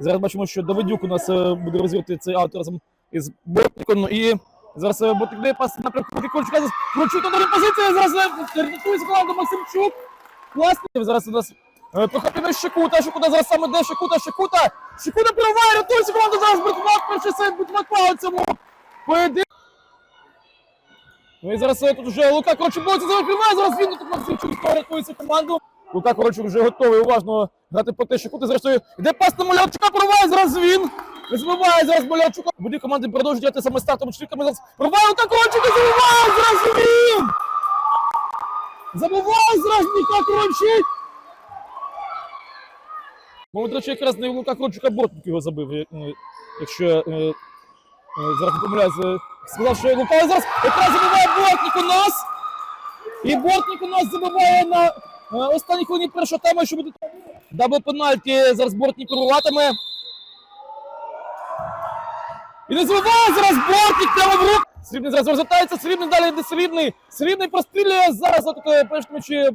Зараз бачимо, що Давидюк у нас е, буде розвірти цей аут разом із Бортником. Ну, І зараз е, Бортник дає пас напрямку Крольчука. Зараз Крольчук на позиції. Зараз е, рятується команда Максимчук. Класний. Зараз у нас прохоплює Шикута. Шикута зараз саме де Шикута. Шикута. Шикута підриває, рятується команда зараз Бортмак. Перший сейт Бортмака у цьому поєдинку. Ну і зараз тут вже Лука Корочук бореться за приймає, зараз він тут Максимчук рятується команду. Лука Корочук вже готовий уважно грати по те, що кути. Зрештою, йде пас на Малярчука, прориває зараз він. Не забиває зараз Малярчука. Будь команди продовжують грати саме стартом чоловіками. Зараз прориває Лука Корочук і забиває зараз він. Забиває зараз Лука Корочук. Ну, до речі, якраз не Лука Корочука Бортник його забив, е, е, якщо е, е, зараз не помиляюся. Сказав, що Лука зараз якраз забиває Бортник у нас. І Бортник у нас забиває на е, останній хвилині першого тайму, що буде дабл пенальті. Зараз Бортник рулатиме. І не забиває зараз Бортник прямо в руку. Срібний зараз розвертається, Срібний далі йде Срібний. Срібний прострілює зараз от е, перші м'ячі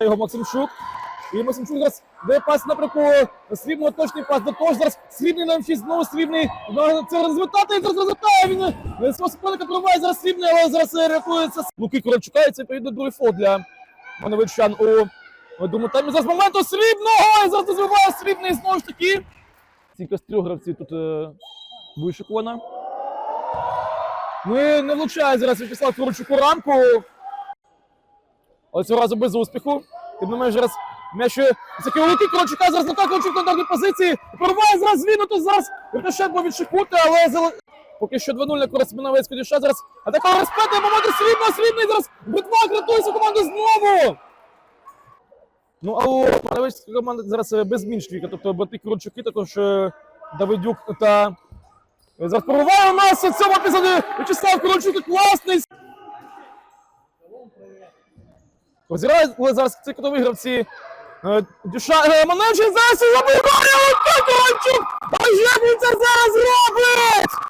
його Максимчук. І Максимчук зараз дає пас напрямку Срібного точний пас до того зараз Срібний на М6, знову Срібний. Ну, Це розвертати, і зараз розвертає він. е, Свого суперника пробиває зараз Срібний, але зараз е, рятується Луки Коробчука, і це відповідно другий фол для Мановичан у у другому таймі. Зараз моменту Срібного, і зараз розвиває Срібний знову ж таки. Тільки з трьох гравців тут е, вишикована. Ну і не влучає зараз В'ячеслав Коробчук у рамку. Але цього разу без успіху. Тим не менш зараз м'яч е, такі Луки зараз на Коробчук на даній позиції. Порває зараз він, тут зараз Рикошет був від Шикути, але Поки що 2-0 на користь Миновецького дівчат. Зараз атака розпети, момент Срібного, Срібний зараз Бритвак рятується команду знову. Ну, а у Миновецької команди зараз е, без змін тобто брати Кручуки, також е, Давидюк та е, зараз прориває у нас у цьому епізоді В'ячеслав Корольчук класний. Розіграє зараз ці кутові гравці. Дюша Маневчин зараз забиває Корольчук! А він це зараз робить?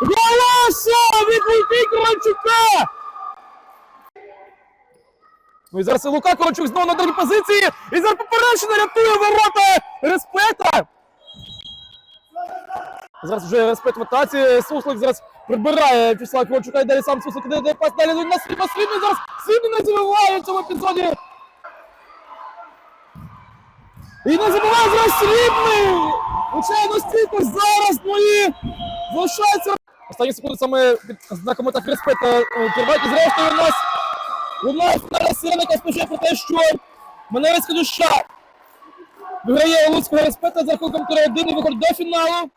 Голоса від Луки Корольчука! Ну і зараз і Лука Корольчук знову на другій позиції. І зараз поперечина рятує ворота Респета. Зараз вже респект в атаці. Суслик зараз прибирає Вячеслава Корольчука і далі сам Суслик іде пас далі на Срібна. Срібний зараз Срібний не забиває в цьому епізоді. І не забуває зараз Срібний! Звичайно, стійко зараз мої залишається. Останні секунди саме під знаком так респекта тривають. І зрештою у нас у нас фіналі Сиреника спочатку про те, що Маневицька душа виграє Луцького респекта за рахунком 3-1 і виходить до фіналу.